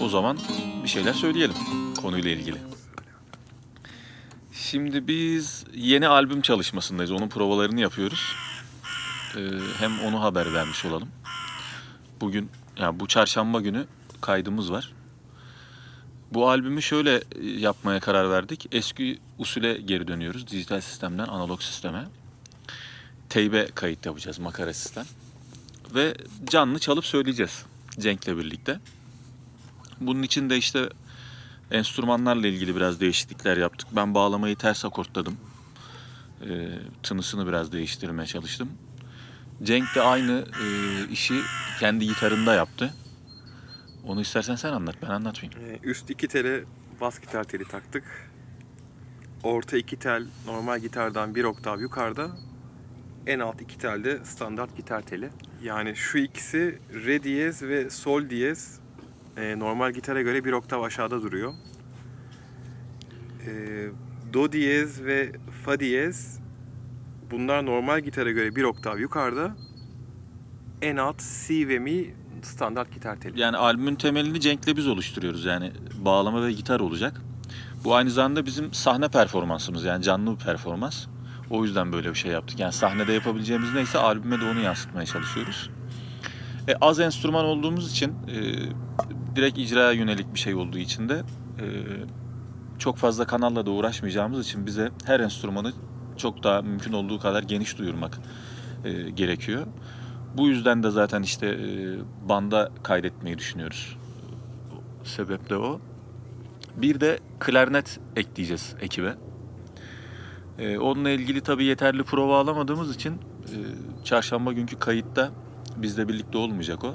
O zaman bir şeyler söyleyelim konuyla ilgili. Şimdi biz yeni albüm çalışmasındayız. Onun provalarını yapıyoruz. Ee, hem onu haber vermiş olalım. Bugün, yani bu çarşamba günü kaydımız var. Bu albümü şöyle e, yapmaya karar verdik. Eski usule geri dönüyoruz. Dijital sistemden analog sisteme. Teybe kayıt yapacağız makara sistem. Ve canlı çalıp söyleyeceğiz Cenk'le birlikte. Bunun için de işte enstrümanlarla ilgili biraz değişiklikler yaptık. Ben bağlamayı ters akortladım. Ee, tınısını biraz değiştirmeye çalıştım. Cenk de aynı e, işi kendi gitarında yaptı. Onu istersen sen anlat, ben anlatmayayım. Ee, Üst iki tele bas gitar teli taktık. Orta iki tel normal gitardan bir oktav yukarıda. En alt iki tel de standart gitar teli. Yani şu ikisi re diyez ve sol diyez e, normal gitara göre bir oktav aşağıda duruyor. E, do diyez ve fa diyez bunlar normal gitara göre bir oktav yukarıda. En alt si ve mi standart gitar teli. Yani albümün temelini Cenk'le biz oluşturuyoruz. Yani bağlama ve gitar olacak. Bu aynı zamanda bizim sahne performansımız yani canlı bir performans. O yüzden böyle bir şey yaptık. Yani sahnede yapabileceğimiz neyse albüme de onu yansıtmaya çalışıyoruz. E, az enstrüman olduğumuz için e, direkt icraya yönelik bir şey olduğu için de e, çok fazla kanalla da uğraşmayacağımız için bize her enstrümanı çok daha mümkün olduğu kadar geniş duyurmak e, gerekiyor. Bu yüzden de zaten işte e, banda kaydetmeyi düşünüyoruz. Sebep de o. Bir de klarnet ekleyeceğiz ekibe. E, onunla ilgili tabii yeterli prova alamadığımız için e, çarşamba günkü kayıtta bizle birlikte olmayacak o.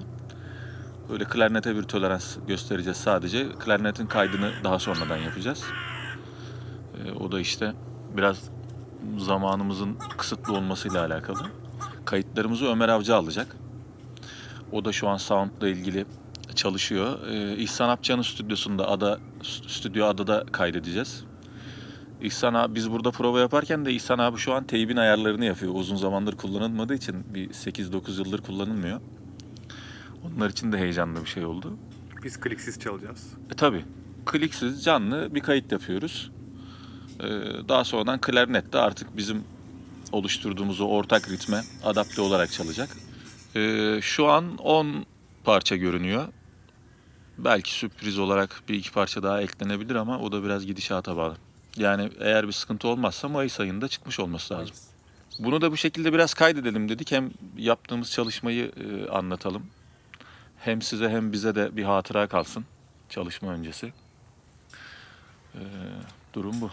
Böyle klarnete bir tolerans göstereceğiz sadece. Klarnetin kaydını daha sonradan yapacağız. E, o da işte biraz zamanımızın kısıtlı olmasıyla alakalı. Kayıtlarımızı Ömer Avcı alacak. O da şu an soundla ilgili çalışıyor. Ee, İhsan Apcan'ın stüdyosunda Ada Stüdyo Ada'da kaydedeceğiz. İhsan abi biz burada prova yaparken de İhsan abi şu an teybin ayarlarını yapıyor. Uzun zamandır kullanılmadığı için bir 8-9 yıldır kullanılmıyor. Onlar için de heyecanlı bir şey oldu. Biz kliksiz çalacağız. E tabi kliksiz canlı bir kayıt yapıyoruz. Ee, daha sonradan klarnet de artık bizim oluşturduğumuz o ortak ritme adapte olarak çalacak. Ee, şu an 10 parça görünüyor. Belki sürpriz olarak bir iki parça daha eklenebilir ama o da biraz gidişata bağlı. Yani eğer bir sıkıntı olmazsa Mayıs ayında çıkmış olması lazım. Bunu da bu şekilde biraz kaydedelim dedik. Hem yaptığımız çalışmayı e, anlatalım. Hem size hem bize de bir hatıra kalsın çalışma öncesi. Ee, durum bu.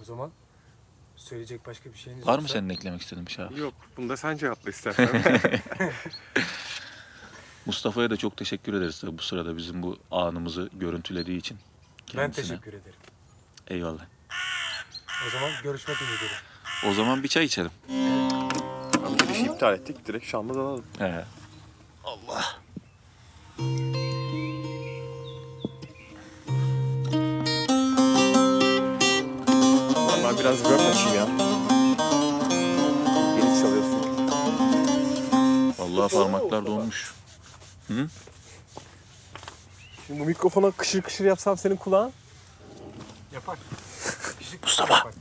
O zaman söyleyecek başka bir şeyiniz Var mı senin eklemek istediğin bir şey? abi? Yok, bunu da sen cevapla istersen. Mustafa'ya da çok teşekkür ederiz tabii bu sırada bizim bu anımızı görüntülediği için. Ben Kendisine. teşekkür ederim. Eyvallah. O zaman görüşmek üzere. O zaman bir çay içelim. Abi işi iptal ettik. Direkt şalmaz alalım. He. Ulan ben biraz rap açayım ya. Yeni çalıyorsun. Vallahi parmaklar donmuş. Şimdi bu mikrofona kışır kışır yapsam senin kulağın. Yapar. Mustafa. yapar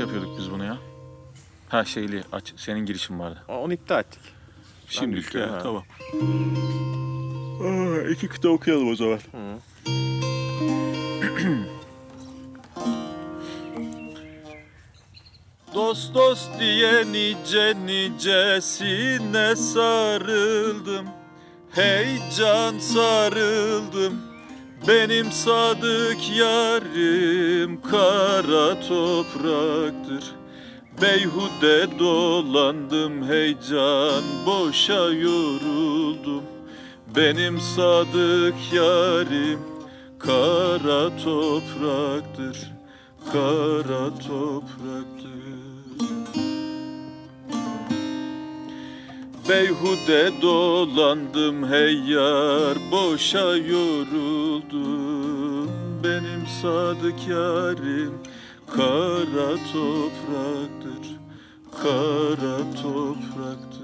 Nasıl yapıyorduk biz bunu ya? Ha şeyli aç. Senin girişin vardı. Onu iptal ettik. Şimdilik düştüm, ya ha. tamam. Aa, iki kıta okuyalım o zaman. Dost dost diye nice nicesine sarıldım Hey can sarıldım Benim sadık yarim kara topraktır. Beyhude dolandım hey can boşa yoruldum. Benim sadık yarim kara topraktır Kara topraktır Beyhude dolandım hey yar boşa yoruldum Benim sadık yarim kara topraktır, kara topraktır.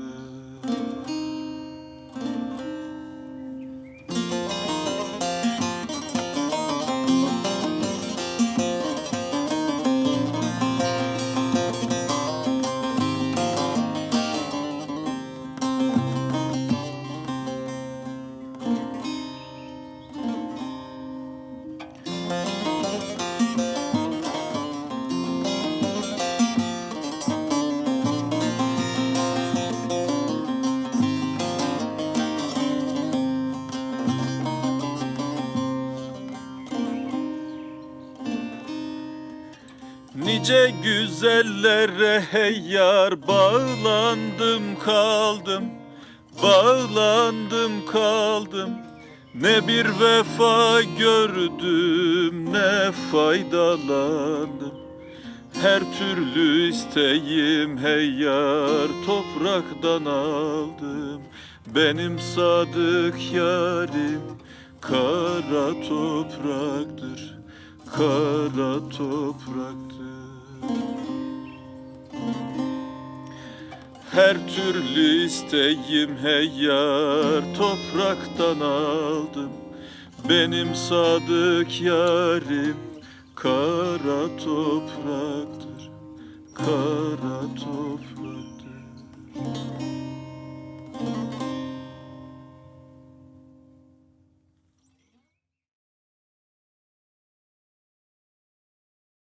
Nice güzellere hey yar bağlandım kaldım Bağlandım kaldım. Ne bir vefa gördüm ne faydalandım. Her türlü isteğim hey yar topraktan aldım. Benim sadık yarim kara topraktır Kara topraktır her türlü isteğim hey yar topraktan aldım. Benim sadık yarim kara topraktır Kara topraktır